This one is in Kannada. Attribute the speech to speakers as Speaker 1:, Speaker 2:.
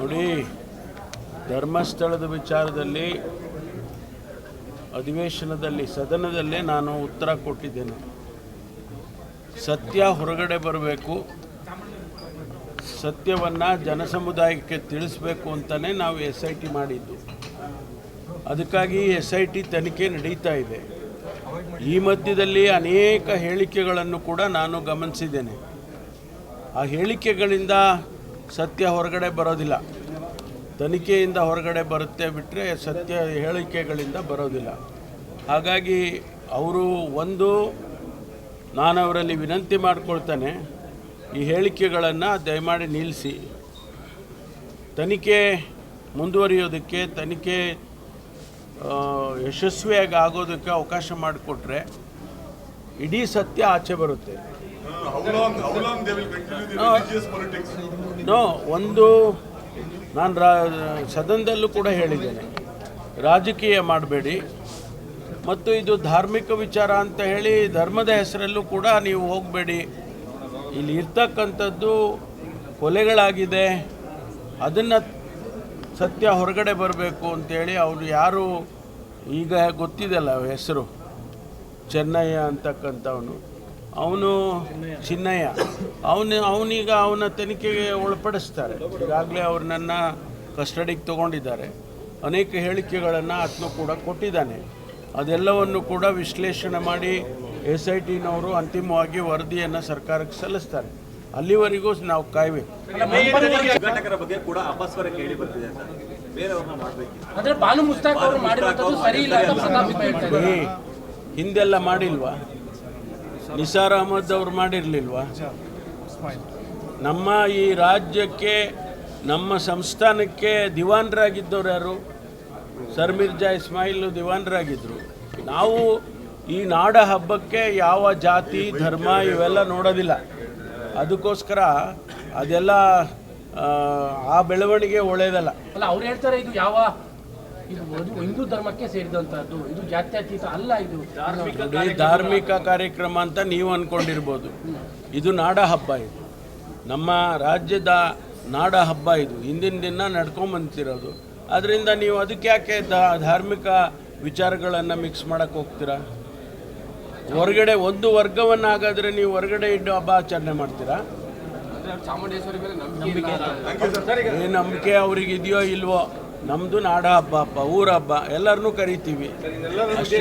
Speaker 1: ನೋಡಿ, ಧರ್ಮಸ್ಥಳದ ವಿಚಾರದಲ್ಲಿ, ಅಧಿವೇಶನದಲ್ಲಿ, ಸದನದಲ್ಲೇ ನಾನು ಉತ್ತರ ಕೊಟ್ಟಿದ್ದೇನೆ. ಸತ್ಯ ಹೊರಗಡೆ ಬರಬೇಕು. ಸತ್ಯವನ್ನು ಜನಸಮುದಾಯಕ್ಕೆ ತಿಳಿಸ್ಬೇಕು ಅಂತಲೇ ನಾವು ಎಸ್ ಐ ಟಿ ಮಾಡಿದ್ದು. ಅದಕ್ಕಾಗಿ ಎಸ್ ಐ ಟಿ ತನಿಖೆ ನಡೀತಾ ಇದೆ. ಈ ಮಧ್ಯದಲ್ಲಿ ಅನೇಕ ಹೇಳಿಕೆಗಳನ್ನು ಕೂಡ ನಾನು ಗಮನಿಸಿದ್ದೇನೆ. ಆ ಹೇಳಿಕೆಗಳಿಂದ ಸತ್ಯ ಹೊರಗಡೆ ಬರೋದಿಲ್ಲ. ತನಿಖೆಯಿಂದ ಹೊರಗಡೆ ಬರುತ್ತೆ ಬಿಟ್ಟರೆ ಸತ್ಯ ಹೇಳಿಕೆಗಳಿಂದ ಬರೋದಿಲ್ಲ. ಹಾಗಾಗಿ ಅವರು ಒಂದು ನಾನು ಅವರಲ್ಲಿ ವಿನಂತಿ ಮಾಡಿಕೊಳ್ತೇನೆ, ಈ ಹೇಳಿಕೆಗಳನ್ನು ದಯಮಾಡಿ ನಿಲ್ಲಿಸಿ. ತನಿಖೆ ಮುಂದುವರಿಯೋದಕ್ಕೆ, ತನಿಖೆ ಯಶಸ್ವಿಯಾಗಿ ಆಗೋದಕ್ಕೆ ಅವಕಾಶ ಮಾಡಿಕೊಟ್ರೆ, ಇಡೀ ಸತ್ಯ ಆಚೆ ಬರುತ್ತೆ. ನೋ ಒಂದು ನಾನು ರಾ ಸದನದಲ್ಲೂ ಕೂಡ ಹೇಳಿದ್ದೇನೆ. ರಾಜಕೀಯ ಮಾಡಬೇಡಿ. ಮತ್ತು ಇದು ಧಾರ್ಮಿಕ ವಿಚಾರ ಅಂತ ಹೇಳಿ ಧರ್ಮದ ಹೆಸರಲ್ಲೂ ಕೂಡ ನೀವು ಹೋಗಬೇಡಿ. ಇಲ್ಲಿ ಇರ್ತಕ್ಕಂಥದ್ದು ಕೊಲೆಗಳಾಗಿದೆ. ಅದನ್ನು ಸತ್ಯ ಹೊರಗಡೆ ಬರಬೇಕು ಅಂತೇಳಿ ಅವರು ಯಾರು ಈಗ ಗೊತ್ತಿದೆಲ್ಲ ಹೆಸರು. ಚೆನ್ನಯ್ಯ ಅಂತಕ್ಕಂಥವನು. ಅವನು ಚಿನ್ನಯ್ಯ. ಅವನು ಅವನೀಗ ಅವನ ತನಿಖೆಗೆ ಒಳಪಡಿಸ್ತಾರೆ. ಈಗಾಗಲೇ ಅವ್ರನ್ನ ಕಸ್ಟಡಿಗೆ ತಗೊಂಡಿದ್ದಾರೆ. ಅನೇಕ ಹೇಳಿಕೆಗಳನ್ನು ಆತನು ಕೂಡ ಕೊಟ್ಟಿದ್ದಾನೆ. ಅದೆಲ್ಲವನ್ನು ಕೂಡ ವಿಶ್ಲೇಷಣೆ ಮಾಡಿ ಎಸ್ ಐ ಟಿನವರು ಅಂತಿಮವಾಗಿ ವರದಿಯನ್ನು ಸರ್ಕಾರಕ್ಕೆ ಸಲ್ಲಿಸ್ತಾರೆ. ಅಲ್ಲಿವರೆಗೂ ನಾವು ಕಾಯ್ಬೇಕು.
Speaker 2: ಬಗ್ಗೆ ಕೂಡ ಅಪಸ್ವರ ಕೇಳಿ ಬರ್ತಿದೆ ಸರ್.
Speaker 3: ಅವರು
Speaker 1: ಹಿಂದೆಲ್ಲ ಮಾಡಿಲ್ವಾ? ನಿಸಾರ್ ಅಹಮದ್ ಅವರು ಮಾಡಿರಲಿಲ್ವಾ? ನಮ್ಮ ಈ ರಾಜ್ಯಕ್ಕೆ ನಮ್ಮ ಸಂಸ್ಥಾನಕ್ಕೆ ದಿವಾನರಾಗಿದ್ದವ್ರು ಯಾರು? ಸರ್ ಮಿರ್ಜಾ ಇಸ್ಮಾಯಿಲ್ ದಿವಾನರಾಗಿದ್ದರು ನಾವು ಈ ನಾಡ ಹಬ್ಬಕ್ಕೆ ಯಾವ ಜಾತಿ ಧರ್ಮ ಇವೆಲ್ಲ ನೋಡೋದಿಲ್ಲ. ಅದಕ್ಕೋಸ್ಕರ ಅದೆಲ್ಲ ಆ, ಬೆಳವಣಿಗೆ ಒಳ್ಳೆಯದಲ್ಲ
Speaker 3: ಅಲ್ಲ ಅವ್ರು ಹೇಳ್ತಾರೆ ಇದು ಯಾವ ಇದು ಒಂದು ಹಿಂದೂ ಧರ್ಮಕ್ಕೆ ಸೇರಿದಂತಹದ್ದು ಇದು ಜಾತ್ಯತೀತ ಅಲ್ಲ ಇದು.
Speaker 1: ಧಾರ್ಮಿಕ ಕಾರ್ಯಕ್ರಮ. ಅಂತ ನೀವು ಅನ್ಕೊಂಡಿರ್ಬೋದು. ಇದು ನಾಡ ಹಬ್ಬ ಇದು. ನಮ್ಮ ರಾಜ್ಯದ ನಾಡ ಹಬ್ಬ ಇದು. ಹಿಂದಿನ ದಿನ ನಡ್ಕೊಂಬಂತಿರೋದು ಅದರಿಂದ ನೀವು ಅದಕ್ಕೆ ಯಾಕೆ ಧಾರ್ಮಿಕ ವಿಚಾರಗಳನ್ನು ಮಿಕ್ಸ್ ಮಾಡಕ್ಕೆ ಹೋಗ್ತೀರಾ? ಹೊರಗಡೆ ಒಂದು ವರ್ಗವನ್ನಾಗಾದರೆ ನೀವು ಹೊರಗಡೆ ಇಟ್ಟು ಹಬ್ಬ ಆಚರಣೆ ಮಾಡ್ತೀರಾ? ಏನು ನಂಬಿಕೆ ಅವ್ರಿಗೆ ಇದೆಯೋ ಇಲ್ವೋ? ನಮ್ಮದು ನಾಡ ಹಬ್ಬ ಹಬ್ಬ ಊರ ಹಬ್ಬ ಎಲ್ಲರನ್ನೂ ಕರಿತೀವಿ ಅಷ್ಟೇ.